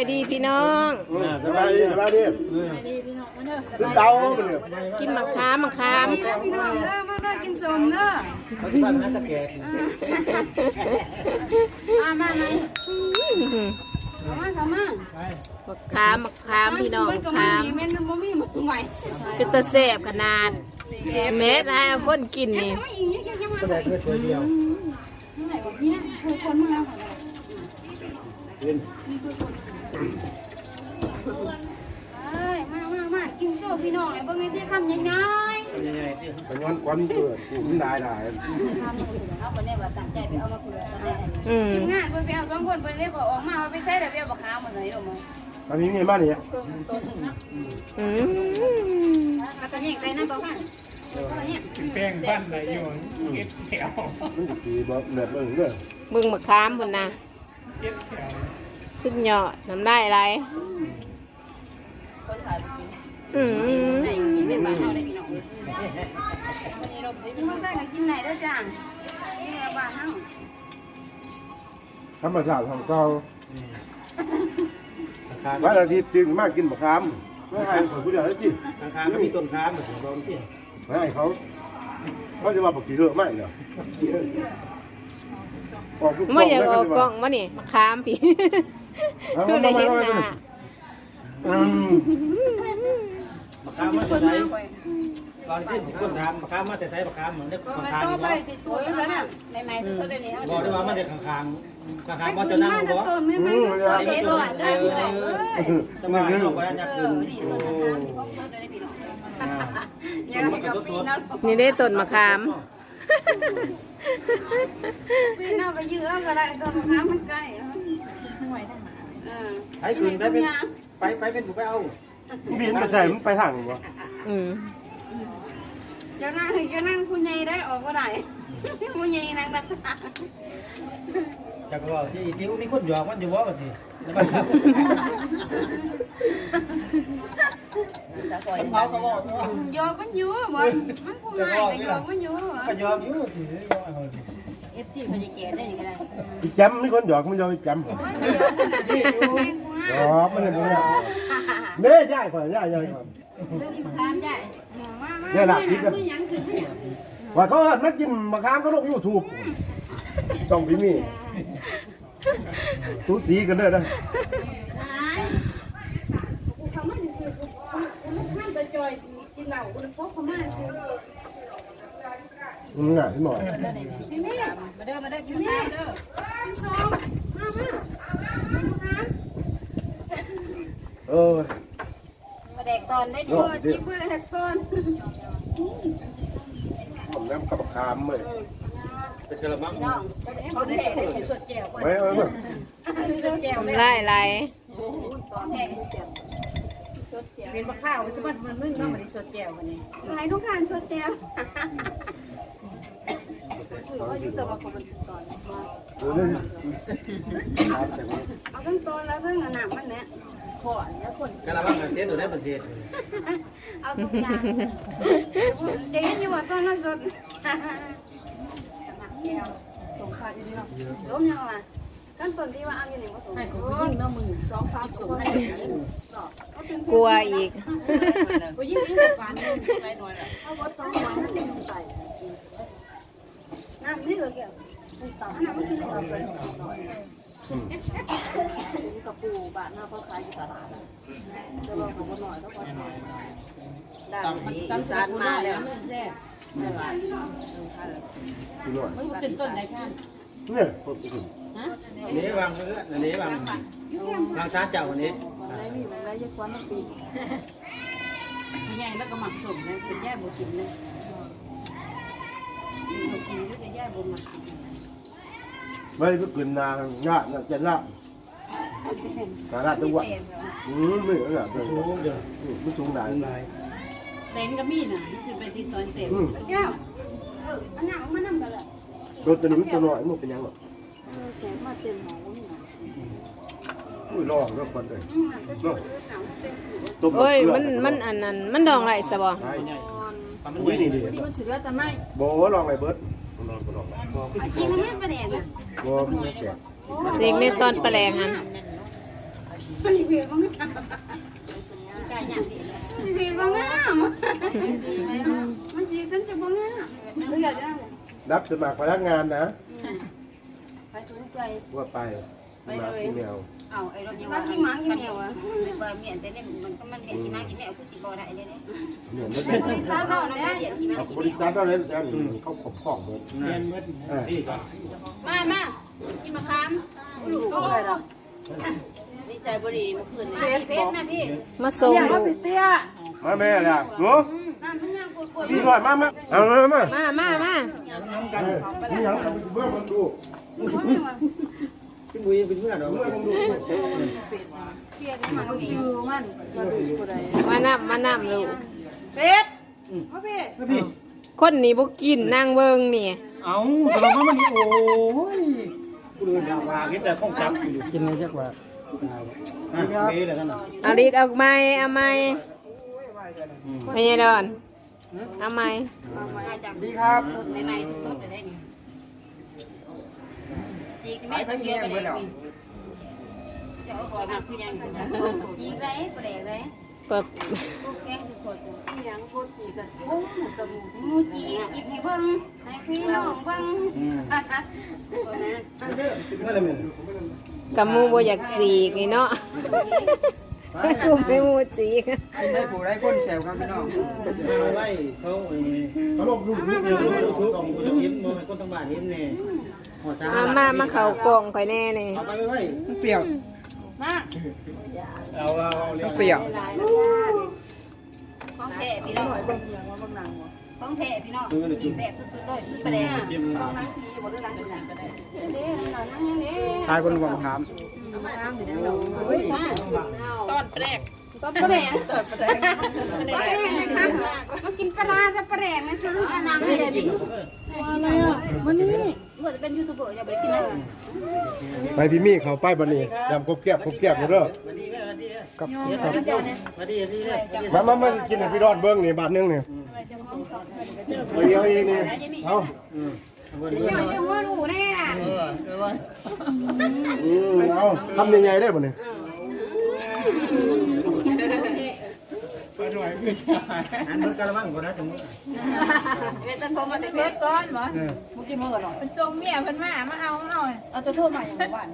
ายดีพี่น้อง สบายดีสบายดีคือเก่ามันเนี่ยกินมะขามมะขามพี่น้องเด้อมาเด้อกินสมเด้อเขาที่บ้านน่าจะแก่มามาไหมเข้ามาเข้ามามะขามมะขามพี่น้องมันก็มะมาขามดีแม่นบ่มีหมึงไหวเป็นตะแสบขนาดเม็ดให้เอาคนกินนี่ไม่อีกยังยังมาก็ได้แค่ตัวเดียวไหน บอกพี่นะผู้คนมาแล้วเอ้ยมามามากินโซ่พี่น้องไอ้เบิ่งไอ้ที่คำใหญ่ยังไงที่เป็นวันควันเกิดกูได้ได้ๆเอาบ่ได้ว่าตั้งใจไปเอามาเผื่อตอนแรกอืมทีมงานเพิ่นไปเอาสองคนเพิ่นเลยบอกออกมาว่าไปใช้แต่เบี้ยบ่ค้าหมดเลยดอกมั้งตอนนี้มีบ้านนี่เครื่องต้นนะอืมอาตะเนี่ยใส่น้ำบ่ค่ะเนี่ยแป้งบ้านไหนอยู่เก็บแถวมันจะตีแบบแบบเออเด้อเบิ่งมะขามพุ่นนะเก็บแถว สุดยอดน้ำได้อะไรคนถ่ายกินอืมไหนกินเป็นบ้านเฮาได้พี่น้องมันได้กินไหนเด้อจ้านี่บ้านเฮาธรรมชาติของเก่าราคาวันอาทิตย์จึงมากกินมะขามไม่ให้คนผู้เดียวได้กินราคาก็มีต้นค้าเหมือนของเราที่ไม่ให้เขาเขาจะว่าปกติเถอะไม่เหรอไม่อยากเลเอาเขาจะกล่ว่าองมานี่มะขามพี่ คือมาได้มาเห็นมาหมาน้าอืมราคามาแต่ไซตอนที่ผมต้นทำราคามาแต่ไซราคาเหมือนได้ก็ข้างมาทางต่อไปเนาะสิตัวอยู่ซั่นน่ะใหม่ๆสุดๆเลยนี่บอกได้ว่ามันได้ข้างทางข้างทางว่าขึ้จะนนั่งมาบ่ต้นไม่ไม่ก็เฮ็ดหลอดได้เลยเอ้ยจะมาให้เราก็ได้ยากเอขึ้นอนี่ต้นน้ำที่พบเพิ่นได้พี่น้องยังไงก็ปีนั้นนี่ได้ต้นมะขามปีนั้นไปยื้อก็ได้ต้นมะขามมันใกล้เออ ไอ้คืนไปเป็นไปไปเป็นผู้ไปเอาบินไปใส่มันไปทางวะอืมจะนั่งจะนั่งผู้ใหญ่ได้ออกบ่ได้ผู้ใหญ่นั่งได้จากว่าที่ที่มีคนหยอกมันอยู่ว่าแบบนี้เขาก็บอกว่าโยกมันอยู่บ่มันผู้ใหญ่ก็โยกมันอยู่ก็ยอมอยู่สิยอมเอาเอ ฟซีมันจะแก่ได้ยังไงอีแจมมีคนหยอกมันยอมอีแจมนี่อยู่หยอกมันเลยเนี่ยเน่ย่ายก่อนย่ายย่ายก่อนเรื่องนี้ถามใหญ่มามาเนี่ยหลักคิดกันว่าเขาเอิ้นมากินมะขามก็ลงยูทูบต้องพี่มีสูสีกันเด้อนะเขามาซื้อลูกข้ามตะจอยกินเหล้าคนพกเขามาซื้ อมึงอะพี่หมอมาเด้อมาเด้อกินข้าวเด้อเออมาแดกตอนได้ดีจิ้มเพื่อแดกตอนผมน้ำกับมะขามเลยเป็นกระมังน้องเขาแดกได้สดแจ่วไว้ไว้ไว้สดแจ่วน้ำได้อะไรเป็นมะข้าวสมบัติมันมึงก็มาด้สดแจ่ววันนี้ไหนทุกทานสดแจ่ว เขามันตอนดูนี่ครับแต่ว่าเอาทั้งตอนแล้วทั้งหนังมันเนี่ยขอนแล้วคนกระมังเสียตัวได้ประเทศเอาทุกอย่างเดี๋ยวนี้ว่าตอนนั้นสดสมัครแก้วสงครามอยู่นี่เนาะล้มยังไงขั้นตอนที่ว่าเอาอยู่นี่ว่าสงครามกูยิ่งน้ำมือสองพันสองพันกลัวอีกกูยิ่งยิ่งกว่านี้ไปหน่อยเอาวัดสองวันใส่ น้ำนี่เหรอแก้วน้ำมันกินได้หน่อยกับปูบานหน้าเขาขายอยู่ตลาดจะลองของหน่อยแล้วก็หน่อยได้ดีสานมาแล้วพี่หน่อยมันขึ้นต้นไหนท่านเนี่ยคนไปถึงนี้วางเนื้ออันนี้วางวางซาเจ้าวันนี้อะไรมีอะไรเยอะกควันปีใหญ่แล้วก็หมักสมนะเป็นแย่บุกินนะบุกินก็จะแย่บุหมัก ไม่ก็กินนางญาติน่ะจะละกาลาตัววันอืมไม่เหรอชูเดี๋ยวไม่สูงหลายลายเต็งก็มีน่ะคือไปติดตอนเต็มอืมแก้วเอออันนั้นมันนั่งกันแหละโดนตัวนี้ตัวน้อยมันเป็นยังหรอเออแกมาเต็มหมอนี่นะอุ้ยร้องก็คนเลยอืมมันก็คือหนังเต็มหัวต้มโอ้ยมันมันอันนั้นมันดองไรสะบ่ใช่ใหญ่ทำ มันอุ้ยใหญ่นี่ดินี่มันสิเหลือแต่ไม่โบลองอะไรเบิร์ดลองก็ลองจริงมันไม่ประเด็นนะโบมันแก่เสกในตอนแปลงหันมมันเพียงบ้างกายอย่างเดียวมันเพียงบ้างอะมันจีกันจะบ้างอะไม่อยากได้รับสมัครพนักงานนะไปสนใจว่าไปมาที่แมว เอาไอ้รถยังมากินหมากินแมวอะนึกว่าเมียนแต่เนี่ยมันก็มันเมียนกี่มากี่แมวคือสิบ่ได้เลยเนี่ยเหมือนไม่บริษัทนอนได้เมียนกี่มาเอากี่บริษัทเราเล่นกันเขาขบของหมดเรียนเมื่อเออที่ก่อนมามากินมะขามโอ้ดีใจบ่ดีเมื่อคืนนี่เพชรนะพี่มาส่งลูกมาแม่ล่ะหนูน้ำมันยังปวดปวดพี่ก่อนมามาเอามามามามามาน้ำกันนี่ยังทำเบื้องมันดู พี่บุยเป็นเพื่อนเหรอเบื้องมันดูเพียงมันดีมานับมานับลูกเป็ดพ่อเป็ดแล้วพี่ คนนี้บ่กินนางเบิงนี่เอาแต่เราว่ามันโอ้ยกูดูดาวาคิดแต่ข้องจับอยู่กินอะไรจักว่าอะเบ้เลยกันเอาลีกเอาไม้เอาไม้ไม่ใช่ดอนเอาไม้มาจากดีครับใหม่ๆสดๆเลยนี่ จีกแม่ทั้งเดียวไปเลยจะเอาก่อนนะคือยังยิงไรแปลกไรเปิดแกงทุกคนยังโคตรจีกันโอ้หมูกระมูมูจีจีให้เบิ้งให้พี่น้องเบิ้งเมื่อไรมึงกับหมูบ่อยากสีกนี่เนาะ กูไม่หมูจีกได้ผู้ได้คนแซวครับพี่น้องไล่เขาไอ้เขาลงดูนี่เดี๋ยวรู้ทุกของกูจะเห็นมองคนต่างบ้านเห็นแน่หัวตามามามาเข้ากล่องข่อยแน่นี่เอาไปไว้เปรี้ยวเอาเอาเอาเรียกเปรี้ยวของแท้พี่น้องของแท้พี่น้องจีแซ่บสุดๆเลยประเดี๋ยวจิ้มเด้หลังนั่งยังเด้ชายคนหวังถาม ตอนแรกก็ปลาแดงปลาแดงนะคะมากินปลาจะปลาแดงนะคะนางไม่ได้ดิอะไรอะวันนี้เมื่อจะเป็นยูทูบเบอร์อย่าไปกินเลยไปพี่มี่เขาไปบันนี้ดำกบแก็บกบแก็บเด้อมาดีมาดีกับมาดีดีเลยมามามากินให้พี่รอดเบิ้งนี่บาทนึงนี่เอาเดียวเองนี่เอา เดี๋ยวจะว่ารู้แน่น่ะอืมเอาทำยังไงได้บ่เนี่ยอันนั้นกระมังก็นะตรงนี้เป็นต้นพอมาแต่เพิดก่อนบ่เป็นทรงเมียเพิ่นมามาเอาหน่อยเอาจะโทษมาอย่างวัน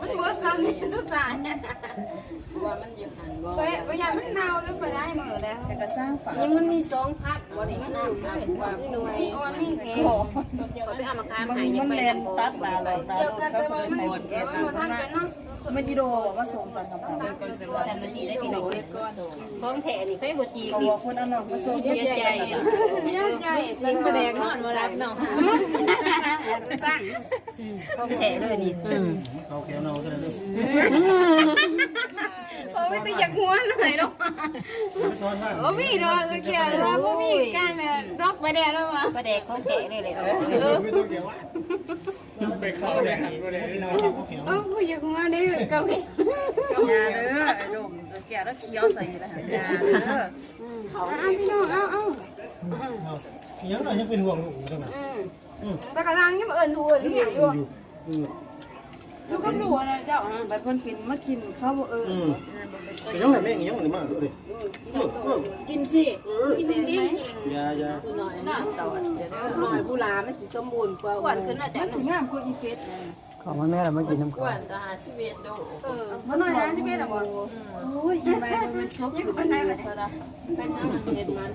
มันเบิดกันจุดตายว่ามันอยู่หันบ่ไปไปยามมันเน่าแล้วไปได้เมือแล้วแต่ก็สร้างฝันยังมันมีสองพักวันนี้มันน่าเห็นว่าหน่วยมีออนมีแข็งไปเอามาคามหายยังไปตัดดาเลยเดียวกันแต่ว่ามันมีแข็งมันทางกันะไม่ดีโดว่าส่งตอนกำลังแต่ละทีได้พี่น้องของแท้นี่เคยบ่จีบคนอันนั้นมาส่งเสียใจเสียใจสิงแดงนอนบ่รับเนาะสร้างของแท้เลยนี่เขาแก้วเนาก็ได้โอ้ไม่ตีอยากหัวหน่อยหรอกตอนว่าโอ้มีดอกก็เกี่ยวแล้วก็มีการแบบรอกไปแดดแล้ววะประแดกของแท้เลยเลยไม่ต้องเดี๋ยวไปเข้าแดงก็เลยพี่น้องเขาเขียวเออกูอยากหัวได้เกาหลียาเด้อไอ้ลมแก่แล้วเคี้ยวใส่แล้วยาเด้อเอาพี่น้องเอาเอายังหน่อยยังเป็นห่วงลูกตรงนั้นปากกาลังยังเอิญดูเอิญเนี่ยอยู่ ดูก็ดูอะไรเจ้าฮะแบบคนกินมากินเขาบ่เออแต่ยังแบบแม่งยังหรือมากเลยกินสิกินจริงจริงยายาหน่อยน่าต่อจะได้หน่อยผู้ลาไม่สิสมบูรณ์กว่าอ้วนขึ้นมาจากนั้นงามกว่าอีเฟสของแม่เราไม่กินน้ำข้าวเออมาหน่อยนะสิเบสอะบอลโอ้ยไปมันซบยังเป็นไงเลยเป็นน้ำเห็ดมัน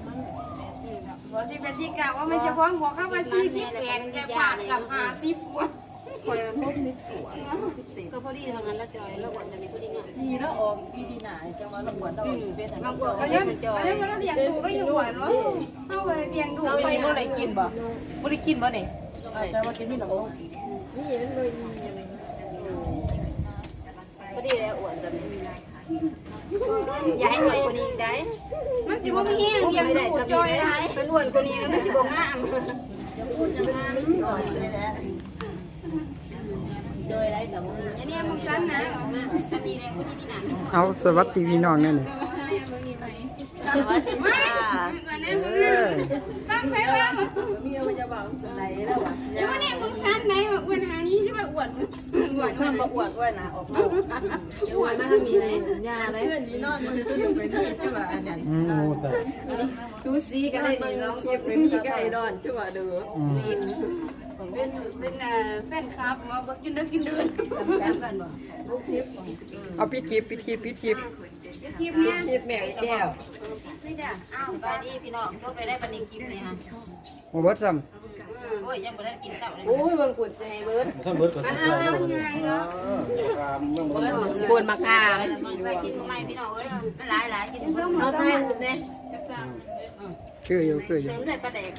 บอสิเป็นที่กะว่าไม่จะฟ้องบอกเข้ามาที่ที่แปดแกผ่านกับหาสิบหัว คอยพบนิดตัวก็พอดีทางนั้นล้วจอยล้ววันจะมีพอดีงานดีแล้วออกอีดีหนาจังว่าเราบวชเราเป็นบางคนก็ยังจอยก็ยังมาเลี้ยงดูก็อยู่หวเนาะเข้าไปเลี้ยงดูไปไปเมื่อไรกินบ่ไม่ได้กินบ่เนี่ยแต่ว่ากินไม่หลับพอดีแล้วอ้วนจะอย่าให้หน่อยกว่านี้ได้ มันจะว่าไม่เฮียงเลี้ยงดูจอยไรมันอ้วนกว่านี้แล้วมันจะบ่งามจอยไรแต่ว่าอันนี้มึงสั้นนะนี่แหละคนที่นี่หนามี เอาสวัสดีพี่น้องนั่นนี่ตาวันนี้มึงตั้งใจว่ามีอะไรจะบอกสไลด์แล้ววะเดี๋ยววันนี้มึงสั้นไหนบอกวันนี้ใช่ไหมอวดอวดข้ามประอวดด้วยนะออกลูกอวดมาทำมีไหมยาเลยอืมโอ้แต่ซูซี่กันได้ดีน้องคลิปไม่มีไก่ดอนจั่วดูอืม เป็นเป็นแฟนคลับมาบอกกินเด้อกินเดือนกันกันบ่เอาปิดคลิปปิดคลิปปิดคลิปคลิปเนี่ยคลิปแม่แก้วนี่จ้ะอ้าวไปดีพี่น้องก็ไปได้บันนี้กินเลยฮะโอ้เบิดซ้โอ้ยยังไม่ได้กินข้าวเลยโอ้ยเบิ่งกุดใส่เบิร์ดท่านเบิร์ดก็อันต้องเอาไปไงเนาะบนมะขามไปกินไม่พี่น้องเอ้ยหลายหลายกินเอาไทยเนี่ยำคืออยู่คืออยู่เต็มเลยปลาแดก